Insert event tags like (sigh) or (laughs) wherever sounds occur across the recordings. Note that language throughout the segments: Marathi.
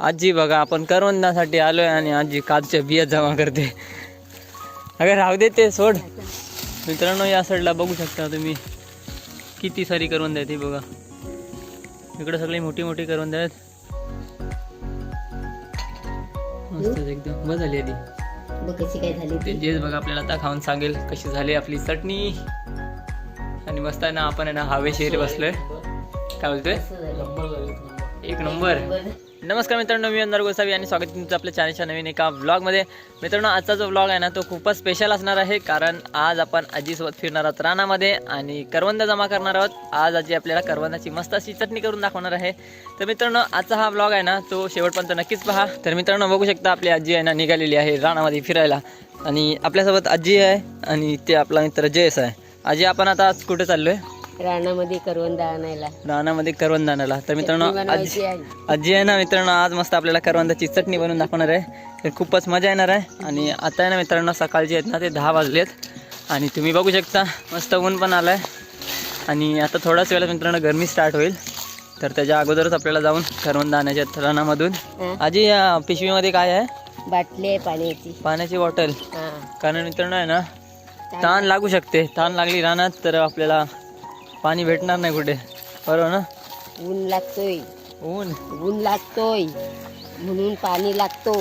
आजी बघा आपण करवंदासाठी आलोय आणि आजी काजच्या बिया जमा करते. अगं राहू दे ते सोड. मित्रांनो या साईडला बघू शकता तुम्ही. किती सारी करवंद आहेत ही बघा. इकडे सगळी मोठी मोठी करवंद आहेत. मस्त एकदम. बस झाली आधी. बघ कशी काय झाली ते? जेच बघा आपल्याला आता खाऊन सांगेल कशी झाली आपली चटणी. आणि मस्त आहे ना आपण आहे ना हवेशीर बसलोय. काय बोलतोय? एक नंबर. नमस्कार मित्रांनो मी अंधार गोसावी आणि स्वागत आहे तुमचं आपल्या चॅनलच्या नवीन एका व्लॉगमध्ये मित्रांनो आजचा जो व्लॉग आहे ना तो खूपच स्पेशल असणार आहे कारण आज आपण आजीसोबत फिरणार आहोत रानामध्ये आणि करवंद जमा करणार आहोत. आज आजी आपल्याला करवंदाची मस्त अशी चटणी करून दाखवणार आहे. तर मित्रांनो आजचा हा व्लॉग आहे ना तो शेवटपर्यंत नक्कीच पहा. तर मित्रांनो बघू शकता आपली आजी आहे ना निघालेली आहे रानामध्ये फिरायला. आणि आपल्यासोबत आजी आहे आणि ते आपला मित्र जयस आहे. आजी आपण आता आज कुठे चाललोय? रानामध्ये करवंदा आणायला. रानामध्ये करवंद आणायला. तर मित्रांनो आजी आहे. आजी आहे ना मित्रांनो आज मस्त आपल्याला करवंदाची चटणी बनवून दाखवणार आहे. तर खूपच मजा येणार आहे. आणि आता आहे ना मित्रांनो सकाळचे आहेत ना ते दहा वाजलेत. आणि तुम्ही बघू शकता मस्त ऊन पण आलं आहे आणि आता थोड्याच वेळात मित्रांनो गरमी स्टार्ट होईल. तर त्याच्या अगोदरच आपल्याला जाऊन करवंद आणायच्या रानामधून. आजी या पिशवीमध्ये काय आहे? बाटली आहे पाण्याची. पाण्याची बॉटल. कारण मित्रांनो आहे ना ताण लागू शकते. ताण लागली रानात तर आपल्याला पाणी भेटणार नाही कुठे? बरोबर ना? ऊन लागतोय. ऊन? ऊन लागतोय. म्हणून पाणी लागतो.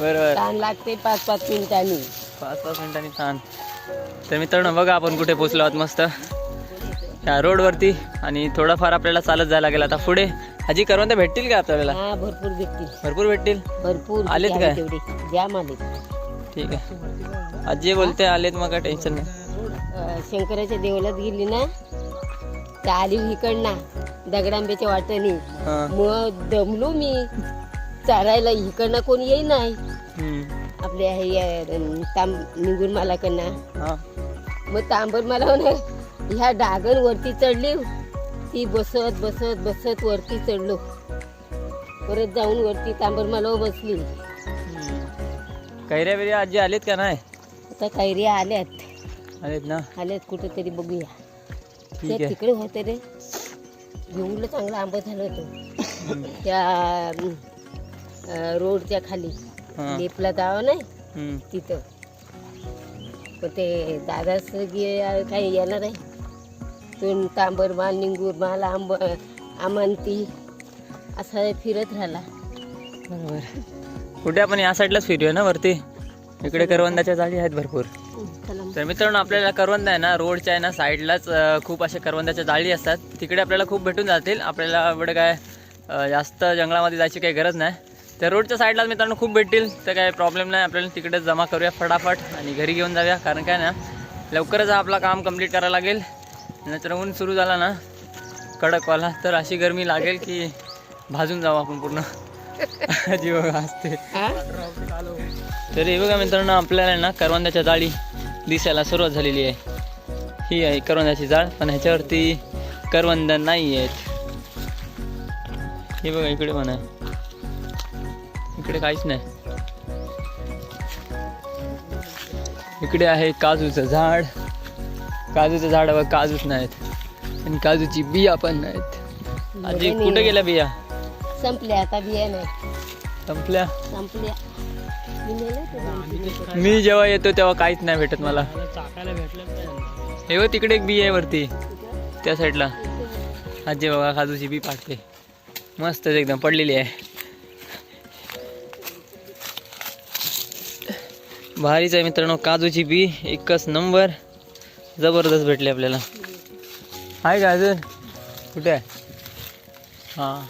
बरोबर. ताण लागते पाच पाच मिनिटांनी. पाच पाच मिनिटांनी छान. तर मित्रांनो बघा आपण कुठे पोचलो आहोत मस्त. ह्या रोडवरती आणि थोडंफार आपल्याला चालत जायला लागेल. आता पुढे आजी करवंद भेटतील का आपल्याला? हा भरपूर भेटतील. भरपूर भेटतील? भरपूर. आलेत काय? तेवढे. ठीक आहे. आजी बोलते आलेत मग काय टेन्शन नाही. शंकराच्या देवळात गेली ना तर आली इकडना दगडांब्याच्या वाटेने. हां. मग दमलो मी. चारायला इकडनं कोणी येई नाही. आपल्या हे तांब निघून मला मग तांबर मला म्हणा ह्या डागन वरती चढली. ती बसत बसत बसत वरती चढलो. परत जाऊन वरती तांबर मला बसली. कैऱ्या आजी आलेत का नाही? आता कैऱ्या आल्यात. आलेत ना? आल्यात कुठेतरी बघूया. ठीक त्या आहे. तिकडे होते रे. एवढं चांगलं आंबा झालं होतं. त्या अं, रोडच्या खाली. हां. लेपला जावं नाही? हम्म. तिथं. पण ते दादाच गे काही येणार आहे तो तांबर माल निंगूर माल आंब आमंती असा फिरत राहिला. बरोबर. कुठे आपण या साईडलाच फिरूया ना वरती? इकडे करवंदाच्या जाळी आहेत भरपूर. तर मित्रांनो आपल्याला करवंद आहे ना रोडच्या आहे ना साईडलाच खूप अशा करवंदाच्या जाळी असतात. तिकडे आपल्याला खूप भेटून जातील. आपल्याला एवढं काय जास्त जंगलामध्ये जायची काही गरज नाही. तर रोडच्या साईडलाच मित्रांनो खूप भेटतील. तर काय प्रॉब्लेम नाही. आपल्याला तिकडेच जमा करूया फटाफट आणि घरी घेऊन जाऊया. कारण काय ना लवकरच आपला काम कंप्लीट करायला लागेल. नाहीतर ऊन सुरू झाला ना कडकवाला. तर अशी गरमी लागेल की भाजून जाऊ आपण पूर्ण. (laughs) जी बघा असते? तर हे बघा मित्रांनो आपल्याला ना करवंदाच्या जाळी. दिसायला सुरुवात झालेली आहे. ही आहे करवंदाची जाळ पण ह्याच्यावरती करवंद नाही आहेत. हे बघा इकडे पण आहे. इकडे काहीच नाही. इकडे आहे काजूचं झाड. काजूचं झाड बघ काजूच नाहीत. आणि काजूची बिया पण नाहीत. आजी कुठे गेल्या बिया? संपल्या आता बिया नाही संपल्या? संपल्या. मी जेव्हा येतो तेव्हा काहीच नाही भेटत मला. हे तिकडे एक बी आहे वरती. त्या साईडला. आजी बघा काजूची बी पाडते. मस्तच एकदम पडलेली आहे. भारीच आहे मित्रांनो काजूची बी एकच नंबर. जबरदस्त भेटली आपल्याला. आहे का अजून कुठे आहे? हां.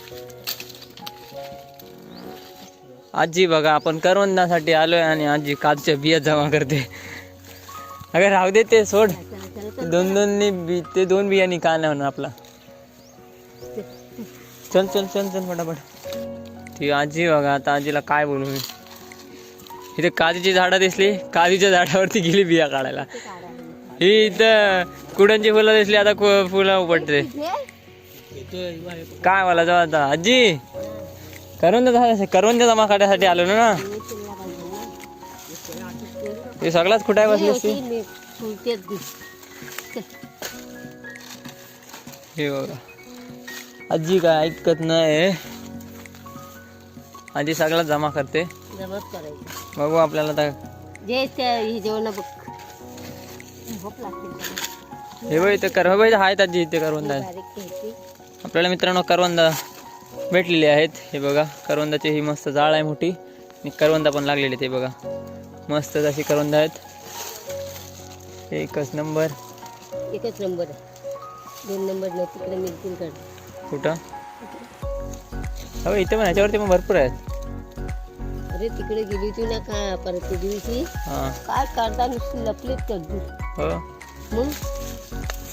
आजी बघा आपण करवंदासाठी आलोय आणि आजी काजूच्या बिया जमा करते. अगं राहू दे ते सोड. दोन दोन बी ते दोन बियांनी का नाही होणार आपला. चल चल चल चल फटाफट. ती आजी बघा आता आजीला काय बोलू मी. इथे काजूची झाडं दिसली काजूच्या झाडावरती गेली बिया काढायला. ही इथं कुडांची फुलं दिसली आता फुलं उपटते. काय मला जाऊ आता? आजी! करवंद करवंद जमा काढण्यासाठी आलो ना ते सगळाच कुठे बसली फुलतेच गी. हे बघा. आजी काय ऐकत नाही आधी सगळं जमा करते. बघू आपल्याला त्या ही बघ. हे इथे करवा पाहिजे आहेत आजी इथे करवंद आपल्याला मित्रांनो करवंद भेटलेली आहेत. हे बघा करवंदाची ही मस्त जाळ आहे मोठी. आणि करवंदा पण लागलेली ते बघा. मस्त अशी करवंद आहेत. एकच नंबर. एकच नंबर दोन नंबर तिकडे मिळतील काढ कुठं? हो इथे पण ह्याच्यावरती पण भरपूर आहेत. अरे तिकडे गेली होती ना का? परत त्या दिवशी. हां. काय काढता नुसती लपलीत करतो हो. मग?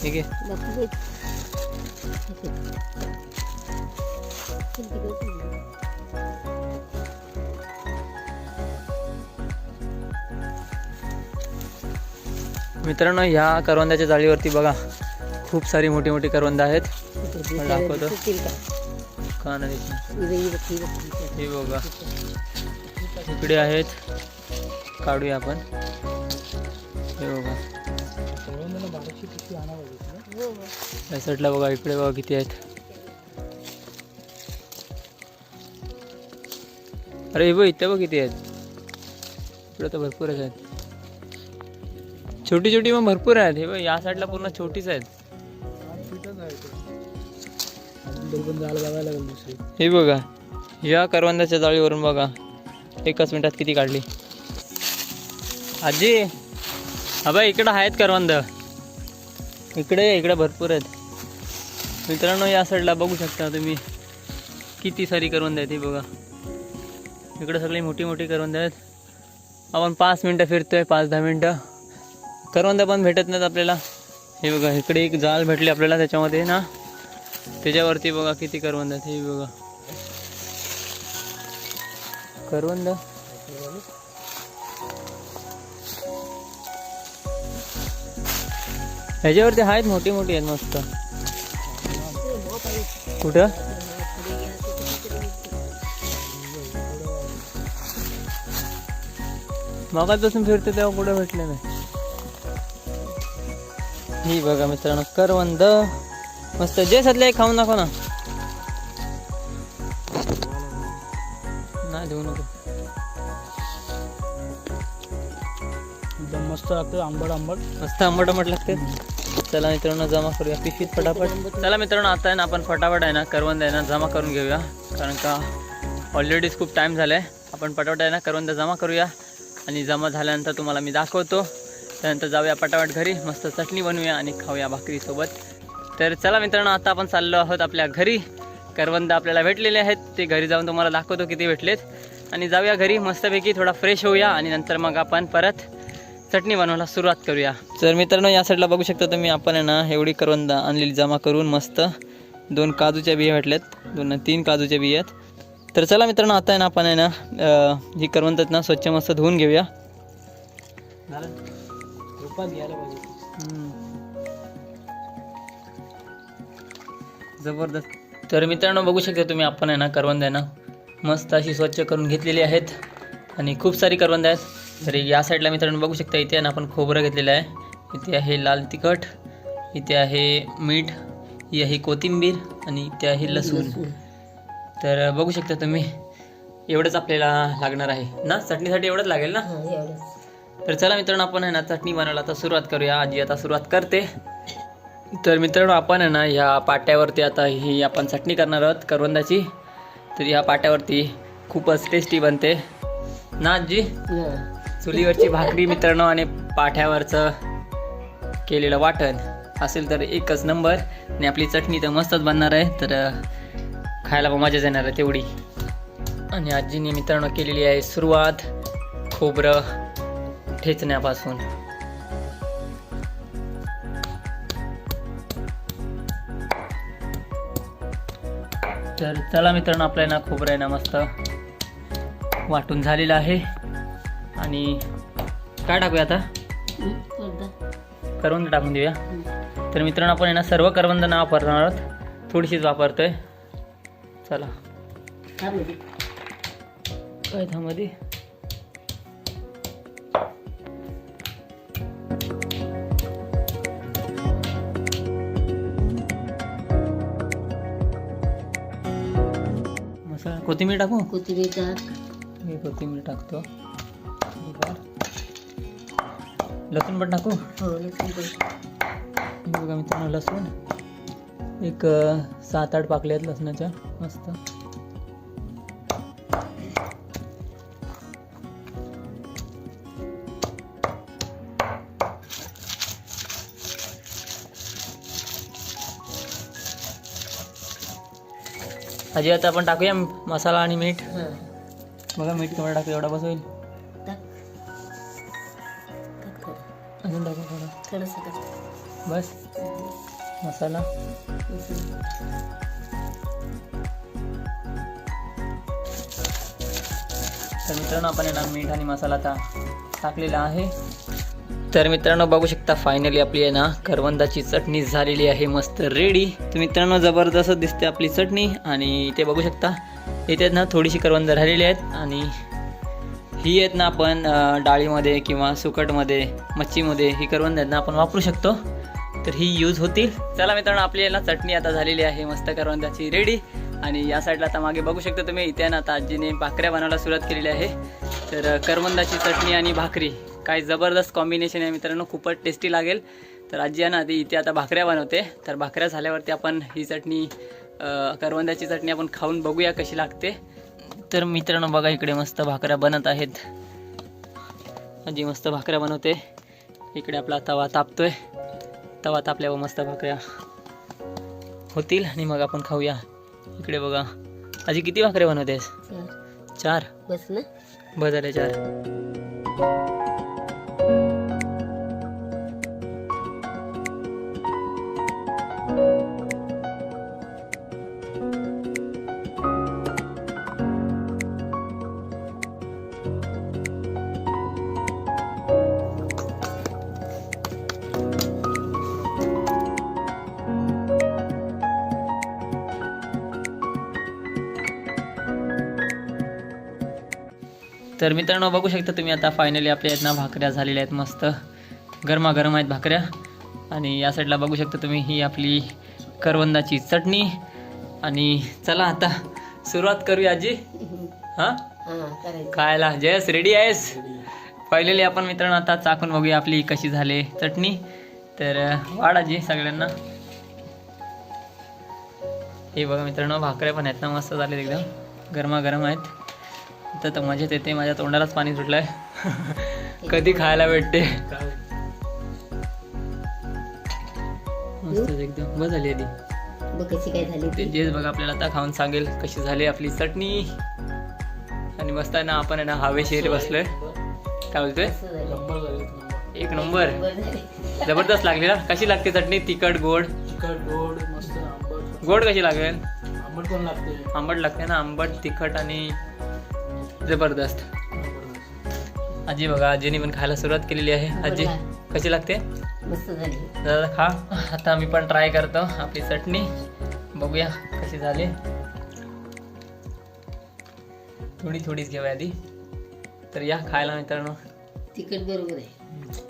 ठीक आहे. लपलीत. मित्रांनो ह्या करवंदाच्या जाळीवरती बघा खूप सारी मोठी मोठी करवंद आहेत दाखवतो. का? नाही बघ. हे बघा इकडे आहेत काढूया आपण हे बघा हो, हो. या साईडला बघा इकडे बघा किती आहेत अरे हे बघ इथे बघ किती आहेत इकडं तर भरपूरच आहेत. छोटी छोटी मग भरपूर आहेत. हे बघ या साईडला पूर्ण छोटीच आहेत. हे बघा या करवंदाच्या जाळीवरून बघा. एकाच मिनिटात किती काढली? आजी हा इकडं आहेत करवंद. इकडे इकडे भरपूर आहेत. मित्रांनो या साईडला बघू शकता तुम्ही. किती सारी करवंद आहेत हे बघा. इकडे सगळी मोठी मोठी करवंद आहेत आपण पाच मिनटं फिरतोय पाच दहा मिनटं. करवंद पण भेटत नाहीत आपल्याला. हे बघा इकडे एक जाल भेटली आपल्याला त्याच्यामध्ये ना. त्याच्यावरती बघा किती करवंद आहेत हे बघा. करवंद ह्याच्यावरती आहेत मोठी मोठी आहेत मस्त. कुठं? मगापासून फिरते तेव्हा कुठं भेटले नाही. ही बघा मित्रांनो करवंद. मस्त जे सध्या खाऊन दाखव ना. नाही देऊ नको. एकदम मस्त लागतं आंबट आंबट. मस्त आंबट आंबट लागते चला मित्रांनो जमा करूया पिशवीत फटाफट. चला मित्रांनो आता आहे ना आपण फटाफट आहे ना करवंद आहे ना जमा करून घेऊया. कारण का ऑलरेडीच खूप टाईम झाला आहे आपण पटापट आहे ना करवंद जमा करूया. आणि जमा झाल्यानंतर तुम्हाला मी दाखवतो. त्यानंतर जाऊया पटापट घरी मस्त चटणी बनवूया आणि खाऊया भाकरीसोबत तर चला मित्रांनो आता आपण चाललो आहोत आपल्या घरी. करवंद आपल्याला भेटलेले आहेत. ते घरी जाऊन तुम्हाला दाखवतो किती भेटलेत. आणि जाऊया घरी मस्तपैकी थोडा फ्रेश होऊया आणि नंतर मग आपण परत चटणी बनवायला सुरुवात करूया. तर मित्रांनो या साईडला बघू शकता तुम्ही आपण ना एवढी करवंद आणलेली जमा करून मस्त दोन काजूच्या बिया भेटल्यात दोन तीन काजूच्या बिया आहेत. तर चला मित्रांनो आता आहे ना आपण आहे ना ही करवंद आहेत ना स्वच्छ मस्त धुवून घेऊया. जबरदस्त. तर मित्रांनो बघू शकता तुम्ही आपण आहे ना करवंद आहे ना मस्त अशी स्वच्छ करून घेतलेली आहेत. आणि खूप सारी करवंद आहेत. तर या साईडला मित्रांनो बघू शकता इथे आहे ना आपण खोबरं घेतलेलं आहे. इथे आहे लाल तिखट इथे आहे मीठ ही आहे कोथिंबीर आणि इथे आहे लसूण. तर बघू शकता तुम्ही एवढंच आपल्याला लागणार आहे. ना? चटणीसाठी एवढंच लागेल ना? तर चला मित्रांनो आपण आहे ना चटणी बनवायला आता सुरुवात करूया. आजी आता सुरुवात करते. तर मित्रांनो आपण आहे ना ह्या पाट्यावरती आता ही आपण चटणी करणार आहोत करवंदाची. तर ह्या पाट्यावरती खूपच टेस्टी बनते. ना आजी. चुलीवरची भाकरी मित्रांनो आणि पाठ्यावरचं केलेलं वाटण. असेल तर एकच नंबर. आणि आपली चटणी तर मस्तच बनणार आहे. तर खायला पण मजाच येणार आहे तेवढी. आणि आजीने मित्रांनो केलेली आहे सुरुवात खोबरं ठेचण्यापासून. तर चला मित्रांनो आपल्या ना खोबरं आहे ना मस्त वाटून झालेलं आहे. आणि काय टाकूया आता? करवंद टाकून देऊया. तर मित्रांनो आपण आहे ना सर्व करवंद ना वापरणार आहोत. थोडीशीच वापरतोय. चला. मध्ये. काय त्यामध्ये मस्त कोथिंबीर टाकू? कोथिंबीर टाक. मी कोथिंबीर टाकतो. लसूण पण टाकू? हो लसूण पण. बघा मित्रांनो लसूण. एक सात आठ पाकल्या आहेत लसणाच्या. मस्त. आजी आता आपण टाकूया मसाला आणि मीठ. हां. बघा मीठ केवढं टाकू एवढा बस होईल. अजून टाकू थोडं. बस. मसाला. तर मित्रांनो आपण यांना मीठ आणि मसाला आता टाकलेला आहे. तर मित्रांनो बघू शकता फायनली आपली आहे ना करवंदाची चटणी झालेली आहे मस्त रेडी तर मित्रांनो जबरदस्त दिसते आपली चटणी. आणि इथे बघू शकता इथे ना थोडीशी करवंद राहिलेली आहेत. आणि ही आहेत ना आपण डाळीमध्ये किंवा सुकटमध्ये मच्छीमध्ये ही करवंद आहेत ना आपण वापरू शकतो. तर ही यूज होतील. चला मित्रांनो आपली ना चटणी आता झालेली आहे मस्त करवंदाची रेडी आणि या साईडला आता मागे बघू शकता तुम्ही इथे ना आता आजीने भाकऱ्या बनवायला सुरुवात केलेली आहे. तर करवंदाची चटणी आणि भाकरी काय जबरदस्त कॉम्बिनेशन आहे मित्रांनो खूपच टेस्टी लागेल. तर आजी आहे ना ती इथे आता भाकऱ्या बनवते. तर भाकऱ्या झाल्यावरती आपण ही चटणी करवंदाची चटणी आपण खाऊन बघूया कशी लागते. तर मित्रांनो बघा इकडे मस्त भाकऱ्या बनत आहेत. आजी मस्त भाकऱ्या बनवते. इकडे आपला तवा तापतोय. तवा तापल्यावर मस्त भाकऱ्या होतील आणि मग आपण खाऊया. इकडे बघा. आजी किती भाकऱ्या बनवतेस चार. बस ना. बस झाले चार. तर मित्रांनो बघू शकता तुम्ही आता फायनली आपल्या आहेत ना भाकऱ्या झालेल्या आहेत मस्त. गरमागरम आहेत भाकऱ्या. आणि या साईडला बघू शकता तुम्ही ही आपली करवंदाची चटणी. आणि चला आता सुरुवात करूया आजी. हां? खायला. जयस रेडी आहेस? फायनली आपण मित्रांनो आता चाकून बघूया आपली कशी झाली चटणी. तर अं, वाढ सगळ्यांना. हे बघा मित्रांनो भाकऱ्या पण आहेत ना मस्त झाले एकदम. गरमागरम आहेत. तर तर मजेत येते माझ्या तोंडालाच पाणी सुटलंय. कधी खायला भेटते? मस्त एकदम. बस झाली आधी. बघ कशी काय झाली ते. जेच बघा आपल्याला आता खाऊन सांगेल कशी झाली आपली चटणी. आणि मस्त आहे ना आपण आहे ना हवेशीर बसलोय. काय बोलतोय? एक नंबर. जबरदस्त लागली ना? कशी लागते चटणी? तिखट गोड? तिखट गोड मस्त आंबट. गोड कशी लागेल? आंबट पण लागते. आंबट लागते ना? आंबट तिखट आणि जबरदस्त. आजी बघा आजीने पण खायला सुरुवात केलेली आहे. आजी कशी लागते? मस्त झाली. दादा खा. आता मी पण ट्राय करतो आपली चटणी. बघूया कशी झाली. थोडी थोडीच घेऊया आधी. तर या खायला मित्रांनो. तिखट बरोबर आहे.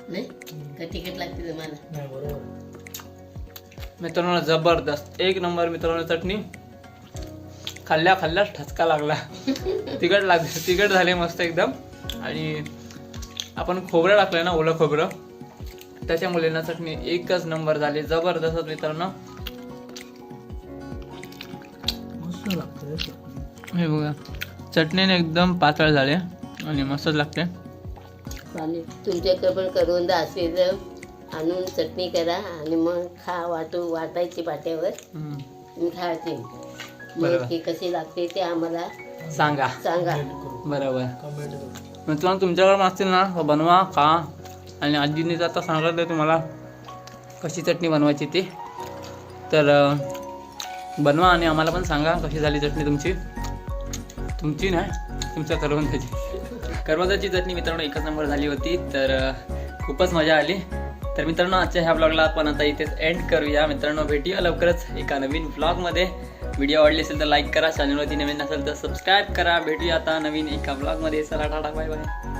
नाही? का तिखट लागते मित्रांनो जबरदस्त. एक नंबर मित्रांनो चटणी. खाल्ल्या खाल्ल्याच ठसका लागला. तिखट लाग तिखट झाले मस्त एकदम. आणि आपण खोबरं टाकलं ना ओलं खोबरं. त्याच्यामुळे ना चटणी एकच नंबर झाली. जबरदस्त मित्रांनो. हे बघा. चटणीने एकदम पातळ झाले आणि मस्तच लागते. चालेल तुमच्याकडे पण करवंद असेल आणून चटणी करा आणि मग खा वाटू वाटायची पाट्यावर. खायचे बरोबर. मग ते कसे लागते ते आम्हाला सांगा. सांगा. बरोबर. कमेंट करू मित्रांनो तुमच्याकडे असतील ना तर बनवा खा. आणि आजीने तर आता सांगितलं तुम्हाला कशी चटणी बनवायची ती. तर अं, बनवा आणि आम्हाला पण सांगा कशी झाली चटणी तुमची. तुमची नाही तुमच्या करवंदाची करवंदाची चटणी मित्रांनो एकच नंबर झाली होती. तर अं, खूपच मजा आली. तर मित्रांनो आजच्या ह्या ब्लॉगला आपण आता इथेच एंड करूया. मित्रांनो भेटूया लवकरच एका नवीन ब्लॉगमध्ये व्हिडिओ आवडली असेल तर लाईक करा. चॅनलवरती नवीन असेल तर सबस्क्राईब करा. भेटूया आता नवीन एका ब्लॉगमध्ये चला टाटा बाय बाय